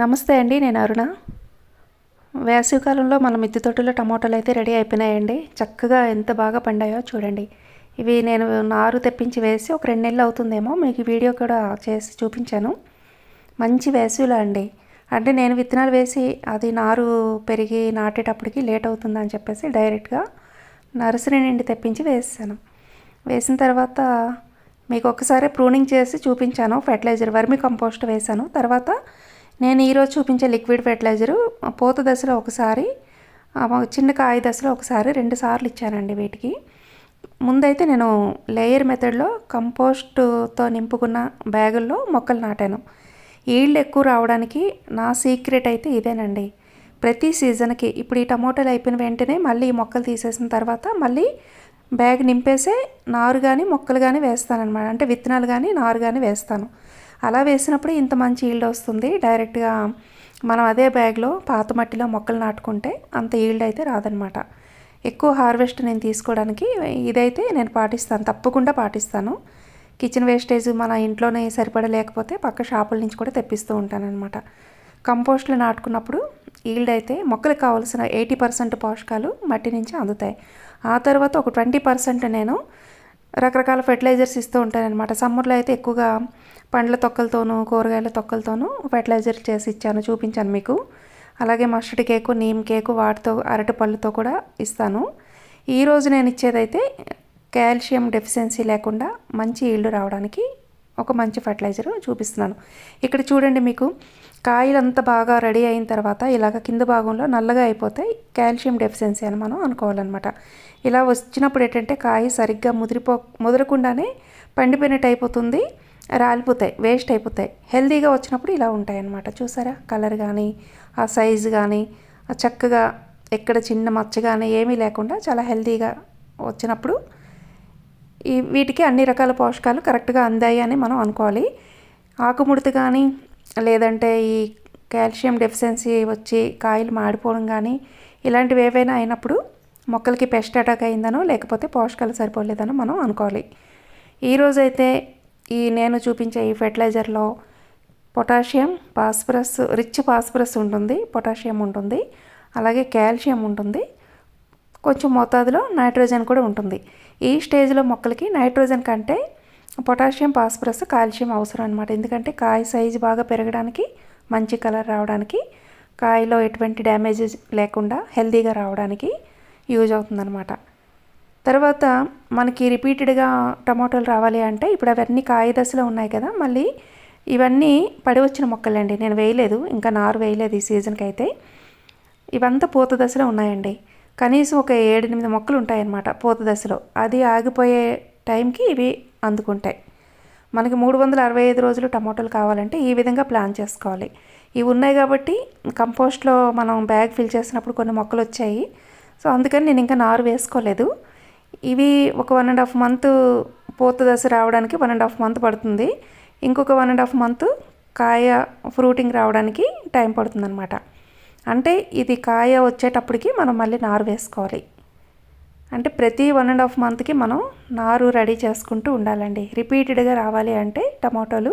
నమస్తే అండి నేను అరుణ. వేసవికాలంలో మన మిద్దె తోటలో టమోటాలు అయితే రెడీ అయిపోయినాయండి. చక్కగా ఎంత బాగా పండాయో చూడండి. ఇవి నేను నారు తెప్పించి వేసి ఒక రెండు నెలలు అవుతుందేమో మీకు వీడియో కూడా చేసి చూపించాను. మంచి వేసవిలో అండి. అంటే నేను విత్తనాలు వేసి అది నారు పెరిగి నాటేటప్పటికి లేట్ అవుతుందని చెప్పేసి డైరెక్ట్గా నర్సరీ నుండి తెప్పించి వేసాను. వేసిన తర్వాత మీకు ఒకసారి ప్రూనింగ్ చేసి చూపించాను ఫెర్టిలైజర్ వర్మి కంపోస్ట్ వేశాను తర్వాత నేను ఈరోజు చూపించే లిక్విడ్ ఫెర్టిలైజరు పూత దశలో ఒకసారి చిన్న కాయ దశలో ఒకసారి రెండు సార్లు ఇచ్చానండి వీటికి. ముందైతే నేను లేయర్ మెథడ్లో కంపోస్ట్తో నింపుకున్న బ్యాగుల్లో మొక్కలు నాటాను. ఈల్డ్ ఎక్కువ రావడానికి నా సీక్రెట్ అయితే ఇదేనండి. ప్రతి సీజన్కి ఇప్పుడు ఈ టమోటాలు అయిపోయిన వెంటనే మళ్ళీ ఈ మొక్కలు తీసేసిన తర్వాత మళ్ళీ బ్యాగ్ నింపేసే నారు కానీ మొక్కలు కానీ వేస్తానన్నమాట. అంటే విత్తనాలు కానీ నారు కానీ వేస్తాను. అలా వేసినప్పుడు ఇంత మంచి ఈల్డ్ వస్తుంది. డైరెక్ట్గా మనం అదే బ్యాగ్లో పాత మట్టిలో మొక్కలు నాటుకుంటే అంత ఈల్డ్ అయితే రాదనమాట ఎక్కువ హార్వెస్ట్ నేను తీసుకోవడానికి ఇదైతే నేను పాటిస్తాను. తప్పకుండా పాటిస్తాను. కిచెన్ వేస్టేజ్ మన ఇంట్లోనే సరిపడలేకపోతే పక్క షాపుల నుంచి కూడా తెప్పిస్తూ ఉంటానన్నమాట. కంపోస్ట్లు నాటుకున్నప్పుడు ఈల్డ్ అయితే మొక్కలకు కావాల్సిన ఎయిటీ పర్సెంట్ పోషకాలు మట్టి నుంచి అందుతాయి. ఆ తర్వాత ఒక ట్వంటీ పర్సెంట్ నేను రకరకాల ఫెర్టిలైజర్స్ ఇస్తూ ఉంటారనమాట సమ్మర్లో అయితే ఎక్కువగా పండ్ల తొక్కలతోనూ కూరగాయల తొక్కలతోనూ ఫెర్టిలైజర్ చేసి ఇచ్చాను చూపించాను మీకు. అలాగే మస్టర్డ్ కేకు నీమ్ కేకు వాటితో అరటి పళ్ళతో కూడా ఇస్తాను. ఈరోజు నేను ఇచ్చేదైతే కాల్షియం డెఫిషియన్సీ లేకుండా మంచి ఈల్డ్ రావడానికి ఒక మంచి ఫర్టిలైజర్ చూపిస్తున్నాను. ఇక్కడ చూడండి మీకు కాయలు అంతా బాగా రెడీ అయిన తర్వాత ఇలాగ కింద భాగంలో నల్లగా అయిపోతే కాల్షియం డెఫిషియన్సీ అని మనం అనుకోవాలన్నమాట. ఇలా వచ్చినప్పుడు ఏంటంటే కాయ సరిగ్గా ముదిరిపో ముదరకుండానే పండిపోయినట్టు అయిపోతుంది రాలిపోతాయి వేస్ట్ అయిపోతాయి. హెల్దీగా వచ్చినప్పుడు ఇలా ఉంటాయి అన్నమాట చూసారా? కలర్ కానీ ఆ సైజు కానీ ఆ చక్కగా ఎక్కడ చిన్న మచ్చ కానీ ఏమీ లేకుండా చాలా హెల్తీగా వచ్చినప్పుడు ఈ వీటికి అన్ని రకాల పోషకాలు కరెక్ట్గా అందాయి అని మనం అనుకోవాలి. ఆకుముడత కానీ లేదంటే ఈ కాల్షియం డెఫిషియన్సీ వచ్చి కాయలు మాడిపోవడం కానీ ఇలాంటివి ఏవైనా అయినప్పుడు మొక్కలకి పెస్ట్ అటాక్ అయిందనో లేకపోతే పోషకాలు సరిపోలేదనో మనం అనుకోవాలి. ఈరోజైతే ఈ నేను చూపించే ఈ ఫెర్టిలైజర్లో పొటాషియం ఫాస్ఫరస్ రిచ్ ఫాస్ఫరస్ ఉంటుంది పొటాషియం ఉంటుంది అలాగే కాల్షియం ఉంటుంది కొంచెం మోతాదులో నైట్రోజన్ కూడా ఉంటుంది. ఈ స్టేజ్లో మొక్కలకి నైట్రోజన్ కంటే పొటాషియం ఫాస్ఫరస్ కాల్షియం అవసరం అనమాట ఎందుకంటే కాయ సైజు బాగా పెరగడానికి మంచి కలర్ రావడానికి కాయలో ఎటువంటి డ్యామేజ్ లేకుండా హెల్తీగా రావడానికి యూజ్ అవుతుందన్నమాట. తర్వాత మనకి రిపీటెడ్గా టమాటోలు రావాలి అంటే ఇప్పుడు అవన్నీ కాయ దశలో ఉన్నాయి కదా మళ్ళీ ఇవన్నీ పడి వచ్చిన మొక్కలండి. నేను వేయలేదు ఇంకా నారు వేయలేదు ఈ సీజన్కి అయితే ఇవంతా పూత దశలో ఉన్నాయండి. కనీసం ఒక ఏడెనిమిది మొక్కలు ఉంటాయన్నమాట పూత దశలో. అది ఆగిపోయే టైంకి ఇవి అందుకుంటాయి. మనకి మూడు వందల అరవై ఐదు రోజులు టమాటోలు కావాలంటే ఈ విధంగా ప్లాన్ చేసుకోవాలి. ఇవి ఉన్నాయి కాబట్టి కంపోస్ట్లో మనం బ్యాగ్ ఫిల్ చేసినప్పుడు కొన్ని మొక్కలు వచ్చాయి. సో అందుకని నేను ఇంకా నారు వేసుకోలేదు. ఇవి ఒక వన్ అండ్ హాఫ్ మంత్ పూత దశ రావడానికి వన్ అండ్ హాఫ్ మంత్ పడుతుంది. ఇంకొక వన్ అండ్ హాఫ్ మంత్ కాయ ఫ్రూటింగ్ రావడానికి టైం పడుతుందన్నమాట. అంటే ఇది కాయ వచ్చేటప్పటికి మనం మళ్ళీ నారు వేసుకోవాలి. అంటే ప్రతి వన్ అండ్ హాఫ్ మంత్కి మనం నారు రెడీ చేసుకుంటూ ఉండాలండి. రిపీటెడ్గా రావాలి అంటే టమాటోలు.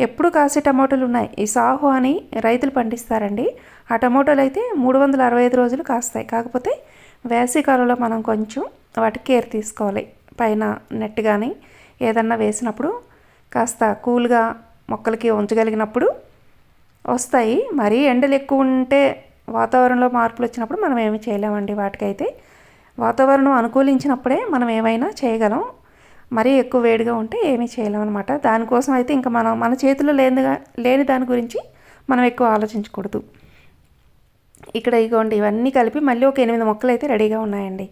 ఎప్పుడు కాసే టమాటోలు ఉన్నాయి? ఈ సాహు అని రైతులు పండిస్తారండి. ఆ టమాటోలు అయితే మూడు వందల అరవై ఐదు రోజులు కాస్తాయి. కాకపోతే వేసవికాలంలో మనం కొంచెం వాటికి కేర్ తీసుకోవాలి. పైన నెట్ కానీ ఏదన్నా వేసినప్పుడు కాస్త కూల్గా మొక్కలకి ఉంచగలిగినప్పుడు వస్తాయి. మరీ ఎండలు ఎక్కువ ఉంటే వాతావరణంలో మార్పులు వచ్చినప్పుడు మనం ఏమి చేయలేమండి వాటికైతే. వాతావరణం అనుకూలించినప్పుడే మనం ఏమైనా చేయగలం. మరీ ఎక్కువ వేడిగా ఉంటే ఏమీ చేయలేం అనమాట దానికోసం అయితే ఇంకా మనం మన చేతిలో లేని లేని దాని గురించి మనం ఎక్కువ ఆలోచించకూడదు. ఇక్కడ ఇగోండి ఇవన్నీ కలిపి మళ్ళీ ఒక ఎనిమిది మొక్కలు అయితే రెడీగా ఉన్నాయండి.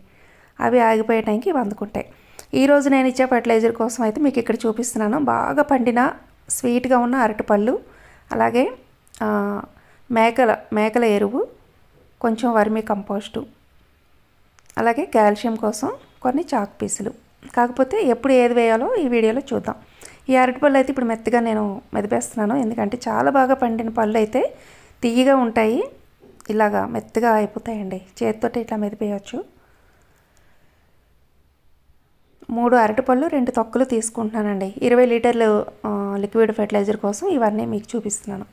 అవి ఆగిపోయే టైంకి ఇవి అందుకుంటాయి. ఈరోజు నేను ఇచ్చే ఫర్టిలైజర్ కోసం అయితే మీకు ఇక్కడ చూపిస్తున్నాను. బాగా పండిన స్వీట్గా ఉన్న అరటిపళ్ళు అలాగే మేకల మేకల ఎరువు కొంచెం వర్మి కంపోస్టు అలాగే కాల్షియం కోసం కొన్ని చాక్ పీసులు. కాకపోతే ఎప్పుడు ఏది వేయాలో ఈ వీడియోలో చూద్దాం. ఈ అరటిపళ్ళు అయితే ఇప్పుడు మెత్తగా నేను మెదిపేస్తున్నాను. ఎందుకంటే చాలా బాగా పండిన పళ్ళు అయితే తీయగా ఉంటాయి. ఇలాగా మెత్తగా అయిపోతాయండి. చేతితోటి ఇట్లా మెదిపేయచ్చు. మూడు అరటిపళ్ళు రెండు తొక్కలు తీసుకుంటున్నానండి. ఇరవై లీటర్లు లిక్విడ్ ఫెర్టిలైజర్ కోసం ఇవన్నీ మీకు చూపిస్తున్నాను.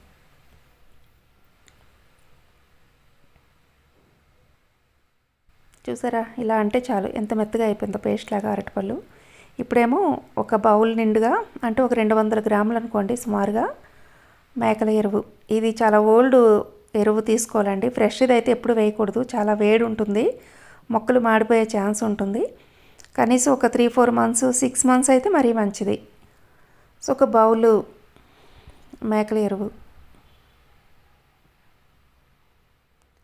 చూసారా? ఇలా అంటే చాలు. ఎంత మెత్తగా అయిపోయిందో పేస్ట్ లాగా అరటిపళ్ళు. ఇప్పుడేమో ఒక బౌల్ నిండుగా అంటే ఒక రెండు వందల గ్రాములు అనుకోండి సుమారుగా మేకల ఎరువు. ఇది చాలా ఓల్డ్ ఎరువు తీసుకోవాలండి. ఫ్రెష్ది అయితే ఎప్పుడు వేయకూడదు. చాలా వేడి ఉంటుంది. మొక్కలు మాడిపోయే ఛాన్స్ ఉంటుంది. కనీసం ఒక three four months six months అయితే మరీ మంచిది. సో ఒక బౌలు మేకల ఎరువు.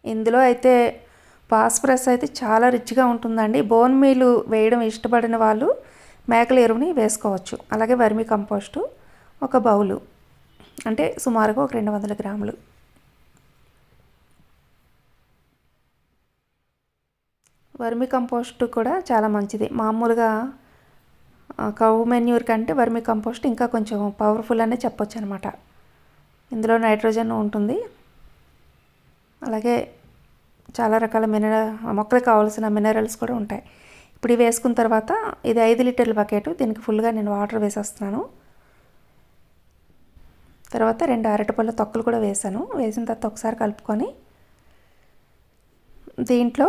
ఇందులో అయితే ఫాస్ఫరస్ అయితే చాలా రిచ్గా ఉంటుందండి. బోన్ మీలు వేయడం ఇష్టపడిన వాళ్ళు మేకల ఎరువుని వేసుకోవచ్చు. అలాగే వర్మి కంపోస్టు ఒక బౌలు. అంటే సుమారుగా ఒక రెండు వందల గ్రాములు. వర్మి కంపోస్ట్ కూడా చాలా మంచిది. మామూలుగా కౌ మెన్యూర్ కంటే వర్మి కంపోస్ట్ ఇంకా కొంచెం పవర్ఫుల్ అనే చెప్పొచ్చు అనమాట ఇందులో నైట్రోజన్ ఉంటుంది. అలాగే చాలా రకాల మినరల్ మొక్కలకు కావాల్సిన మినరల్స్ కూడా ఉంటాయి. ఇప్పుడు ఇవి వేసుకున్న తర్వాత ఇది ఐదు లీటర్ల బకెట్ దీనికి ఫుల్గా నేను వాటర్ వేసేస్తున్నాను. తర్వాత రెండు అరటిపళ్ళ తొక్కలు కూడా వేసాను. వేసిన తర్వాత ఒకసారి కలుపుకొని దీంట్లో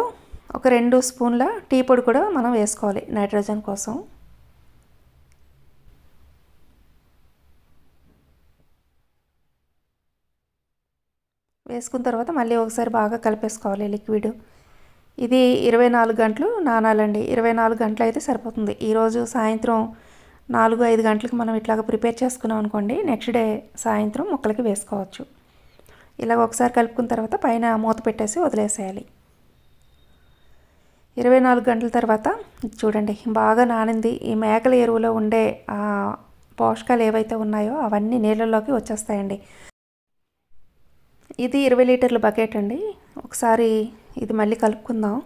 ఒక రెండు స్పూన్ల టీ పొడి కూడా మనం వేసుకోవాలి నైట్రోజన్ కోసం. వేసుకున్న తర్వాత మళ్ళీ ఒకసారి బాగా కలిపేసుకోవాలి లిక్విడ్. ఇది ఇరవై నాలుగు గంటలు నానాలండి. ఇరవై నాలుగు గంటలు అయితే సరిపోతుంది. ఈరోజు సాయంత్రం నాలుగు ఐదు గంటలకు మనం ఇట్లాగ ప్రిపేర్ చేసుకున్నాం అనుకోండి నెక్స్ట్ డే సాయంత్రం మొక్కలకి వేసుకోవచ్చు. ఇలాగ ఒకసారి కలుపుకున్న తర్వాత పైన మూత పెట్టేసి వదిలేసేయాలి. ఇరవై నాలుగు గంటల తర్వాత చూడండి బాగా నానింది. ఈ మేకల ఎరువులో ఉండే పోషకాలు ఏవైతే ఉన్నాయో అవన్నీ నీళ్ళలోకి వచ్చేస్తాయండి. ఇది ఇరవై లీటర్ల బకెట్ అండి. ఒకసారి ఇది మళ్ళీ కలుపుకుందాం.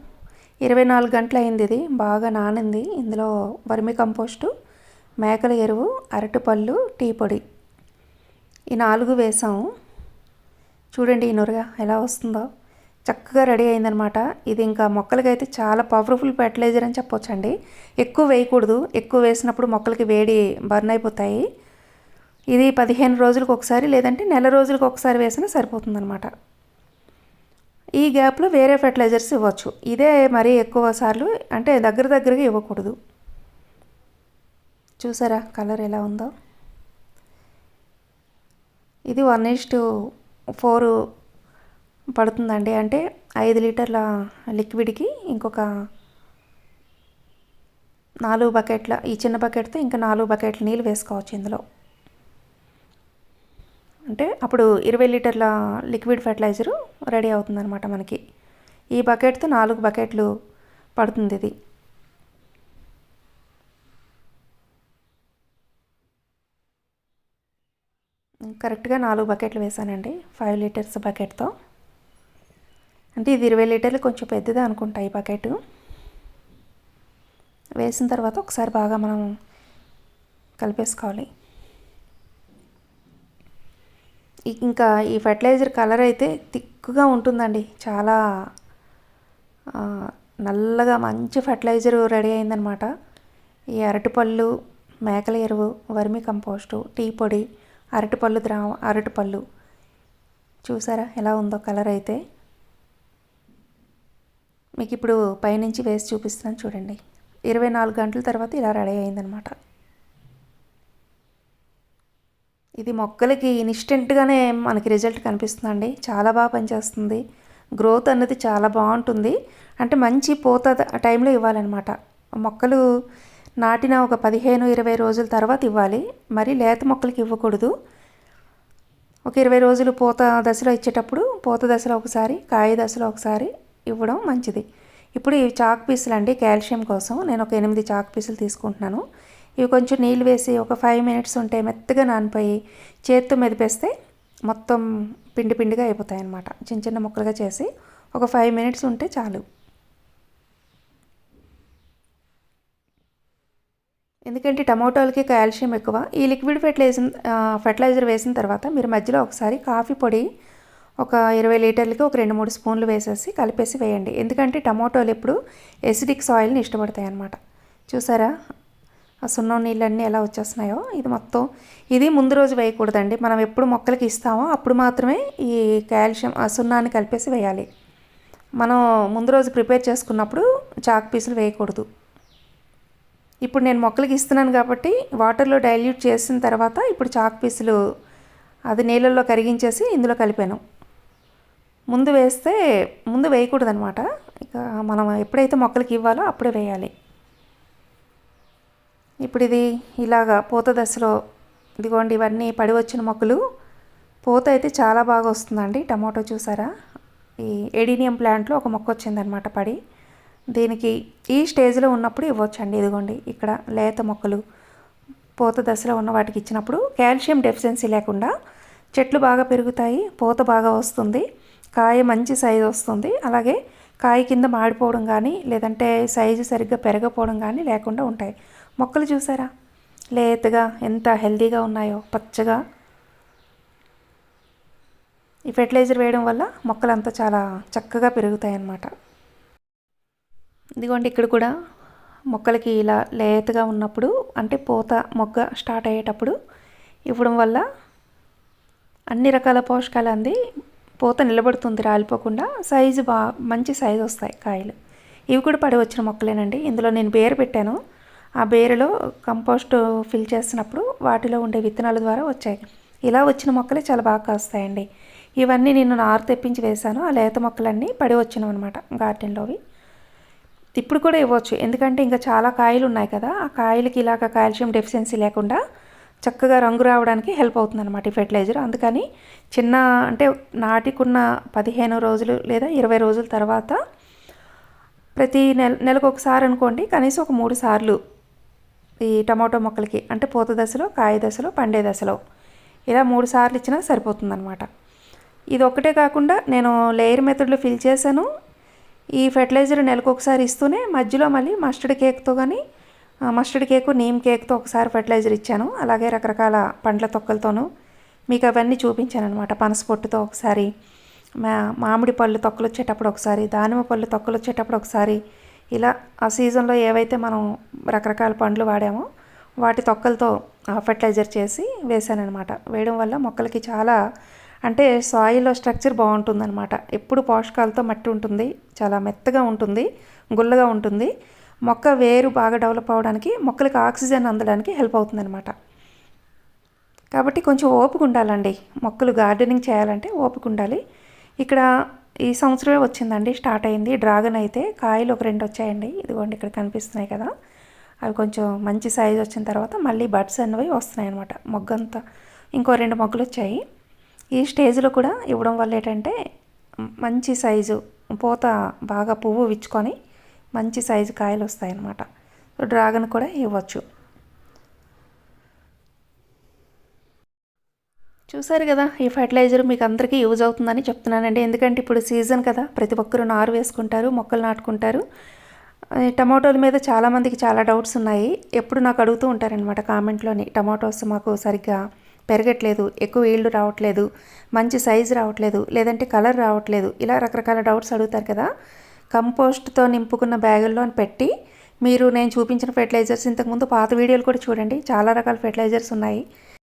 ఇరవై నాలుగు గంటలు అయింది ఇది. బాగా నానింది. ఇందులో వర్మి కంపోస్టు మేకల ఎరువు అరటిపళ్ళు టీ పొడి. ఈ నాలుగు వేసాము చూడండి ఈ నురగ ఎలా వస్తుందో. చక్కగా రెడీ అయిందనమాట. ఇది ఇంకా మొక్కలకైతే చాలా పవర్ఫుల్ ఫెర్టిలైజర్ అని చెప్పొచ్చండి. ఎక్కువ వేయకూడదు. ఎక్కువ వేసినప్పుడు మొక్కలకి వేడి బర్న్ అయిపోతాయి. ఇది పదిహేను రోజులకు ఒకసారి లేదంటే నెల రోజులకు ఒకసారి వేసినా సరిపోతుందనమాట ఈ గ్యాప్లో వేరే ఫెర్టిలైజర్స్ ఇవ్వచ్చు. ఇదే మరీ ఎక్కువ సార్లు అంటే దగ్గర దగ్గరగా ఇవ్వకూడదు. చూసారా కలర్ ఎలా ఉందో? ఇది వన్ ఈస్ ఫోర్ పడుతుందండి. అంటే ఐదు లీటర్ల లిక్విడ్కి ఇంకొక నాలుగు బకెట్ల ఈ చిన్న బకెట్తో ఇంకా నాలుగు బకెట్ల నీళ్ళు వేసుకోవచ్చు ఇందులో. అంటే అప్పుడు ఇరవై లీటర్ల లిక్విడ్ ఫెర్టిలైజరు రెడీ అవుతుందన్నమాట మనకి. ఈ బకెట్తో నాలుగు బకెట్లు పడుతుంది ఇది. కరెక్ట్గా నాలుగు బకెట్లు వేసానండి ఫైవ్ లీటర్స్ బకెట్తో. అంటే ఇది ఇరవై లీటర్లు కొంచెం పెద్దదే అనుకుంటా ఈ బకెట్. వేసిన తర్వాత ఒకసారి బాగా మనం కలిపేసుకోవాలి. ఇంకా ఈ ఫెర్టిలైజర్ కలర్ అయితే థిక్గా ఉంటుందండి. చాలా నల్లగా మంచి ఫర్టిలైజర్ రెడీ అయిందనమాట. ఈ అరటిపళ్ళు మేకల ఎరువు వర్మి కంపోస్టు టీ పొడి అరటిపళ్ళు ద్రావ అరటిపళ్ళు. చూసారా ఎలా ఉందో కలర్ అయితే. మీకు ఇప్పుడు పైనుంచి వేసి చూపిస్తున్నాను చూడండి. ఇరవై నాలుగు గంటల తర్వాత ఇలా రెడీ అయిందనమాట. ఇది మొక్కలకి ఇన్స్టెంట్గానే మనకి రిజల్ట్ కనిపిస్తుందండి. చాలా బాగా పనిచేస్తుంది. గ్రోత్ అన్నది చాలా బాగుంటుంది. అంటే మంచి పూత టైంలో ఇవ్వాలన్నమాట. మొక్కలు నాటిన ఒక పదిహేను ఇరవై రోజుల తర్వాత ఇవ్వాలి. మరి లేత మొక్కలకి ఇవ్వకూడదు. ఒక ఇరవై రోజులు పూత దశలో ఇచ్చేటప్పుడు పూత దశలో ఒకసారి కాయ దశలో ఒకసారి ఇవ్వడం మంచిది. ఇప్పుడు ఈ చాక్ పీసులు అండి కాల్షియం కోసం. నేను ఒక ఎనిమిది చాక్ పీసులు తీసుకుంటున్నాను. ఇవి కొంచెం నీళ్ళు వేసి ఒక ఫైవ్ మినిట్స్ ఉంటే మెత్తగా నానిపోయి చేత్తో మెదిపేస్తే మొత్తం పిండి పిండిగా అయిపోతాయి అన్నమాట. చిన్న చిన్న ముక్కలుగా చేసి ఒక ఫైవ్ మినిట్స్ ఉంటే చాలు. ఎందుకంటే టమాటోలకి కాల్షియం ఎక్కువ. ఈ లిక్విడ్ ఫెర్టిలైజర్ ఫెర్టిలైజర్ వేసిన తర్వాత మీరు మధ్యలో ఒకసారి కాఫీ పొడి ఒక ఇరవై లీటర్లకి ఒక రెండు మూడు స్పూన్లు వేసేసి కలిపేసి వేయండి. ఎందుకంటే టమాటోలు ఎప్పుడు ఎసిడిక్ సాయిల్ని ఇష్టపడతాయి అన్నమాట. చూసారా? ఆ సున్నం నీళ్ళన్నీ ఎలా వచ్చేస్తున్నాయో ఇది మొత్తం ఇది ముందు రోజు వేయకూడదండి. మనం ఎప్పుడు మొక్కలకి ఇస్తామో అప్పుడు మాత్రమే ఈ కాల్షియం ఆ సున్నాన్ని కలిపేసి వేయాలి. మనం ముందు రోజు ప్రిపేర్ చేసుకున్నప్పుడు చాక్ పీసులు వేయకూడదు. ఇప్పుడు నేను మొక్కలకి ఇస్తున్నాను కాబట్టి వాటర్లో డైల్యూట్ చేసిన తర్వాత ఇప్పుడు చాక్ పీసులు అది నీళ్ళల్లో కరిగించేసి ఇందులో కలిపాను. ముందు వేస్తే ముందు వేయకూడదు అనమాట ఇక మనం ఎప్పుడైతే మొక్కలకి ఇవ్వాలో అప్పుడే వేయాలి. ఇప్పుడు ఇది ఇలాగా పూత దశలో ఇదిగోండి ఇవన్నీ పడి వచ్చిన మొక్కలు. పూత అయితే చాలా బాగా వస్తుందండి. టమాటో చూసారా? ఈ ఎడీనియం ప్లాంట్లో ఒక మొక్క వచ్చిందనమాట పడి. దీనికి ఈ స్టేజ్లో ఉన్నప్పుడు ఇవ్వచ్చండి. ఇదిగోండి ఇక్కడ లేత మొక్కలు పూత దశలో ఉన్న వాటికి ఇచ్చినప్పుడు కాల్షియం డెఫిషియన్సీ లేకుండా చెట్లు బాగా పెరుగుతాయి పూత బాగా వస్తుంది కాయ మంచి సైజు వస్తుంది. అలాగే కాయ కింద మాడిపోవడం కానీ లేదంటే సైజు సరిగ్గా పెరగపోవడం కానీ లేకుండా ఉంటాయి. మొక్కలు చూసారా? లేతగా ఎంత హెల్తీగా ఉన్నాయో పచ్చగా. ఈ ఫెర్టిలైజర్ వేయడం వల్ల మొక్కలు అంతా చాలా చక్కగా పెరుగుతాయి అన్నమాట ఇదిగోండి ఇక్కడ కూడా మొక్కలకి ఇలా లేతగా ఉన్నప్పుడు అంటే పూత మొగ్గ స్టార్ట్ అయ్యేటప్పుడు ఇవ్వడం వల్ల అన్ని రకాల పోషకాలు అంది. పూత నిలబడుతుంది రాలిపోకుండా సైజు బా మంచి సైజు వస్తాయి కాయలు. ఇవి కూడా పడి వచ్చిన మొక్కలేనండి. ఇందులో నేను పేరు పెట్టాను. ఆ బేరులో కంపోస్ట్ ఫిల్ చేసినప్పుడు వాటిలో ఉండే విత్తనాల ద్వారా వచ్చాయి. ఇలా వచ్చిన మొక్కలే చాలా బాగా కాస్తాయండి. ఇవన్నీ నేను నారు తెప్పించి వేశాను. ఆ లేత మొక్కలన్నీ పడి వచ్చినాం అనమాట గార్డెన్లోవి. ఇప్పుడు కూడా ఇవ్వచ్చు. ఎందుకంటే ఇంకా చాలా కాయలు ఉన్నాయి కదా ఆ కాయలకి ఇలాగ కాల్షియం డెఫిషియన్సీ లేకుండా చక్కగా రంగు రావడానికి హెల్ప్ అవుతుంది అనమాట ఈ ఫెర్టిలైజర్. అందుకని చిన్న అంటే నాటికున్న పదిహేను రోజులు లేదా ఇరవై రోజుల తర్వాత ప్రతి నెల నెలకు ఒకసారి అనుకోండి కనీసం ఒక మూడు సార్లు ఈ టమాటో మొక్కలకి అంటే పూత దశలో కాయ దశలో పండే దశలో. ఇలా మూడు సార్లు ఇచ్చినా సరిపోతుందన్నమాట. ఇది ఒక్కటే కాకుండా నేను లేయర్ మెథడ్లో ఫిల్ చేశాను. ఈ ఫెర్టిలైజర్ నెలకు ఒకసారి ఇస్తూనే మధ్యలో మళ్ళీ మస్టర్డ్ కేక్తో కానీ మస్టర్డ్ కేకు నీమ్ కేక్తో ఒకసారి ఫెర్టిలైజర్ ఇచ్చాను. అలాగే రకరకాల పండ్ల తొక్కలతోనూ మీకు అవన్నీ చూపించాను అనమాట పనస పొట్టుతో ఒకసారి మా మామిడి పళ్ళు తొక్కలు వచ్చేటప్పుడు ఒకసారి దానిమ్మ పళ్ళు తొక్కలు వచ్చేటప్పుడు ఒకసారి ఇలా ఆ సీజన్లో ఏవైతే మనం రకరకాల పండ్లు వాడామో వాటి తొక్కలతో ఫర్టిలైజర్ చేసి వేసానమాట వేయడం వల్ల మొక్కలకి చాలా అంటే సాయిల్లో స్ట్రక్చర్ బాగుంటుందన్నమాట. ఎప్పుడు పోషకాలతో మట్టి ఉంటుంది చాలా మెత్తగా ఉంటుంది గుల్లగా ఉంటుంది. మొక్క వేరు బాగా డెవలప్ అవ్వడానికి మొక్కలకి ఆక్సిజన్ అందడానికి హెల్ప్ అవుతుందన్నమాట. కాబట్టి కొంచెం ఓపిక ఉండాలండి. మొక్కలు గార్డెనింగ్ చేయాలంటే ఓపిక ఉండాలి. ఇక్కడ ఈ సంవత్సరమే వచ్చిందండి స్టార్ట్ అయింది. డ్రాగన్ అయితే కాయలు ఒక రెండు వచ్చాయండి. ఇదిగోండి ఇక్కడ కనిపిస్తున్నాయి కదా. అవి కొంచెం మంచి సైజు వచ్చిన తర్వాత మళ్ళీ బడ్స్ అనేవి వస్తున్నాయి అనమాట మొగ్గంతా ఇంకో రెండు మొగ్గలు వచ్చాయి. ఈ స్టేజ్లో కూడా ఇవ్వడం వల్ల ఏంటంటే మంచి సైజు పూత బాగా పువ్వు విచ్చుకొని మంచి సైజు కాయలు వస్తాయి అన్నమాట డ్రాగన్ కూడా ఇవ్వచ్చు. చూసారు కదా ఈ ఫర్టిలైజర్ మీకు అందరికీ యూజ్ అవుతుందని చెప్తున్నానండి. ఎందుకంటే ఇప్పుడు సీజన్ కదా ప్రతి ఒక్కరు నారు వేసుకుంటారు మొక్కలు నాటుకుంటారు. టమాటోల మీద చాలామందికి చాలా డౌట్స్ ఉన్నాయి. ఎప్పుడు నాకు అడుగుతూ ఉంటారనమాట కామెంట్లోని టమాటోస్ మాకు సరిగ్గా పెరగట్లేదు ఎక్కువ ఈల్డ్ రావట్లేదు మంచి సైజు రావట్లేదు లేదంటే కలర్ రావట్లేదు ఇలా రకరకాల డౌట్స్ అడుగుతారు కదా. కంపోస్ట్తో నింపుకున్న బ్యాగుల్లో పెట్టి మీరు నేను చూపించిన ఫెర్టిలైజర్స్ ఇంతకుముందు పాత వీడియోలు కూడా చూడండి. చాలా రకాల ఫెర్టిలైజర్స్ ఉన్నాయి.